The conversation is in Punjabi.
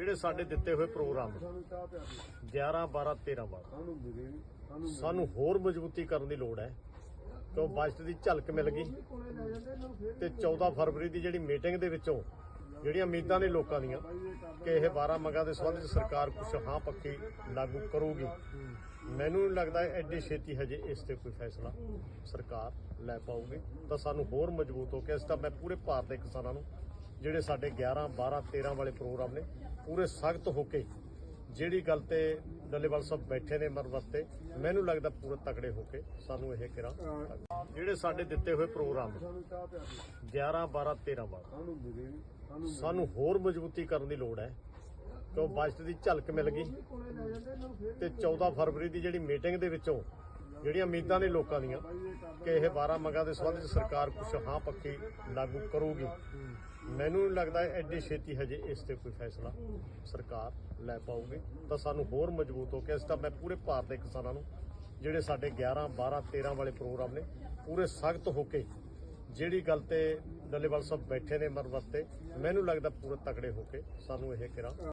ਜਿਹੜੇ ਸਾਡੇ ਦਿੱਤੇ ਹੋਏ ਪ੍ਰੋਗਰਾਮ 11 12 13 12 ਸਾਨੂੰ ਹੋਰ ਮਜ਼ਬੂਤੀ ਕਰਨ ਦੀ ਲੋੜ ਹੈ। ਕਿਉਂ ਬਜਟ ਦੀ ਝਲਕ ਮਿਲ ਗਈ? ਤੇ 14 ਫਰਵਰੀ ਦੀ ਜਿਹੜੀ ਮੀਟਿੰਗ ਦੇ ਵਿੱਚੋਂ ਜਿਹੜੀਆਂ ਉਮੀਦਾਂ ਨੇ ਲੋਕਾਂ ਦੀਆਂ ਕਿ ਇਹ 12 ਮੰਗਾਂ ਦੇ ਸੰਬੰਧ ਵਿੱਚ ਸਰਕਾਰ ਕੁਝ ਹਾਂ ਪੱਕੀ ਲਾਗੂ ਕਰੂਗੀ। ਮੈਨੂੰ ਨਹੀਂ ਲੱਗਦਾ ਐਡੀ ਛੇਤੀ ਹਜੇ ਇਸ ਤੇ ਕੋਈ ਫੈਸਲਾ ਸਰਕਾਰ ਲੈ ਪਾਊਗੀ। ਤਾਂ ਸਾਨੂੰ ਹੋਰ ਮਜ਼ਬੂਤ ਹੋ ਕੇ ਇਸ ਤਾਂ ਮੈਂ ਪੂਰੇ ਭਾਰਤ ਦੇ ਕਿਸਾਨਾਂ ਨੂੰ ਜਿਹੜੇ ਸਾਡੇ 11 12 13 ਵਾਲੇ ਪ੍ਰੋਗਰਾਮ ਨੇ ਪੂਰੇ ਸਖਤ ਹੋ ਕੇ ਜਿਹੜੀ ਗੱਲ ਤੇ ਡੱਲੇਵਾਲ ਸਾਹਿਬ ਬੈਠੇ ਨੇ ਮਰ ਵਾਸਤੇ, ਮੈਨੂੰ ਲੱਗਦਾ ਪੂਰੇ ਤਕੜੇ ਹੋ ਕੇ ਸਾਨੂੰ ਇਹ ਕਿਰਾ ਜਿਹੜੇ ਸਾਡੇ ਦਿੱਤੇ ਹੋਏ ਪ੍ਰੋਗਰਾਮ 11 12 13 12 ਸਾਨੂੰ ਹੋਰ ਮਜ਼ਬੂਤੀ ਕਰਨ ਦੀ ਲੋੜ ਹੈ ਕਿਉਂ ਬਜਟ ਦੀ ਝਲਕ ਮਿਲ ਗਈ ਤੇ 14 ਫਰਵਰੀ ਦੀ ਜਿਹੜੀ ਮੀਟਿੰਗ ਦੇ ਵਿੱਚੋਂ ਜਿਹੜੀਆਂ ਉਮੀਦਾਂ ਨੇ ਲੋਕਾਂ ਦੀਆਂ ਕਿ ਇਹ 12 ਮੰਗਾਂ ਦੇ ਸੰਬੰਧ ਵਿੱਚ ਸਰਕਾਰ ਕੁਝ ਹਾਂ ਪੱਕੀ ਲਾਗੂ ਕਰੂਗੀ। ਮੈਨੂੰ ਨਹੀਂ ਲੱਗਦਾ ਐਡੀ ਛੇਤੀ ਹਜੇ ਇਸ ਤੇ ਕੋਈ ਫੈਸਲਾ ਸਰਕਾਰ ਲੈ ਪਾਊਗੀ। ਤਾਂ ਸਾਨੂੰ ਹੋਰ ਮਜ਼ਬੂਤ ਹੋ ਕੇ ਇਸ ਤਾਂ ਮੈਂ ਪੂਰੇ ਭਾਰਤ ਦੇ ਕਿਸਾਨਾਂ ਨੂੰ, ਜਿਹੜੇ ਸਾਡੇ 11 12 13 ਵਾਲੇ ਪ੍ਰੋਗਰਾਮ ਨੇ, ਪੂਰੇ ਸਖਤ ਹੋ ਕੇ ਜਿਹੜੀ ਗੱਲ ਤੇ ਡੱਲੇਵਾਲ ਸਾਹਿਬ ਬੈਠੇ ਨੇ ਮਰ ਵਾਸਤੇ ਮੈਨੂੰ ਲੱਗਦਾ ਪੂਰੇ ਤਕੜੇ ਹੋ ਕੇ ਸਾਨੂੰ ਇਹ ਕਿਰਾ